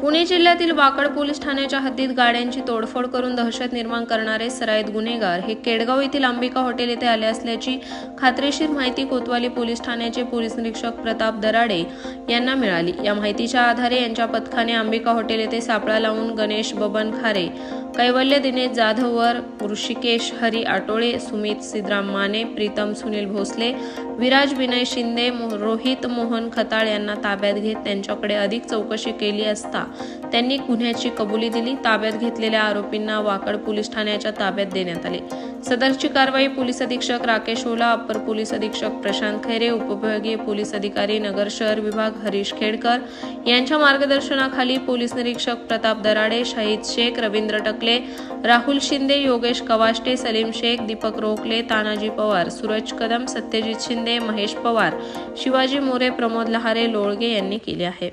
पुणे जिल्ह्यातील वाकड पोलीस ठाण्याच्या हद्दीत गाड्यांची तोडफोड करून दहशत निर्माण करणारे सराईत गुन्हेगार हे केडगाव येथील अंबिका हॉटेल येथे आले असल्याची खात्रीशीर माहिती कोतवाली पोलीस ठाण्याचे पोलीस निरीक्षक प्रताप दराडे यांना मिळाली. या माहितीच्या आधारे यांच्या पथकाने अंबिका हॉटेल येथे सापळा लावून गणेश बबन खारे कैवल्य दिनेश जाधववर ऋषिकेश हरी आटोळे सुमित सिद्धराम माने प्रीतम सुनील भोसले विराज विनय शिंदे रोहित मोहन खताळ यांना ताब्यात घेत त्यांच्याकडे अधिक चौकशी केली असता त्यांनी गुन्ह्याची कबुली दिली. ताब्यात घेतलेल्या आरोपींना वाकड पोलीस ठाण्याच्या ताब्यात देण्यात आले. सदरची कारवाई पोलीस अधीक्षक राकेश ओला अप्पर पोलीस अधीक्षक प्रशांत खैरे उपविभागीय पोलीस अधिकारी नगर शहर विभाग हरीश खेडकर यांच्या मार्गदर्शनाखाली पोलीस निरीक्षक प्रताप दराडे शहीद शेख रवींद्र टकले राहुल शिंदे योगेश कवाष्टे सलीम शेख दीपक रोखले तानाजी पवार सूरज कदम सत्यजित शिंदे महेश पवार शिवाजी मोरे प्रमोद लहारे लोळगे यांनी केले आहे.